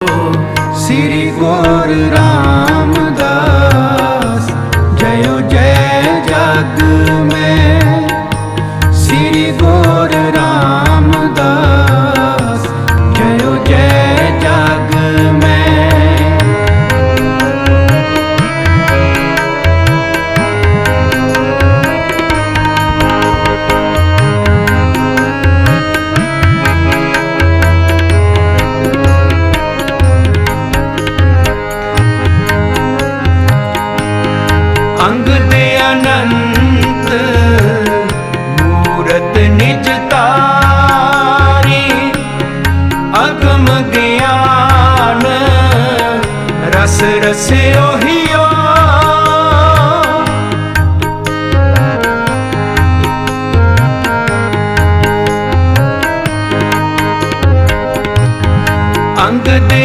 ਸ੍ਰੀ ਗੁਰ ਰਾਮਦਾਸ ਜਯੋ ਜੈ ਜਗ ਮੈਂ। ਸ੍ਰੀ ਗੁਰ ਰਾਮਦਾਸ ਜਯੋ ਜੈ ਰਸ ਰਸ ਉਹਿਓ ਅੰਗ ਦੇ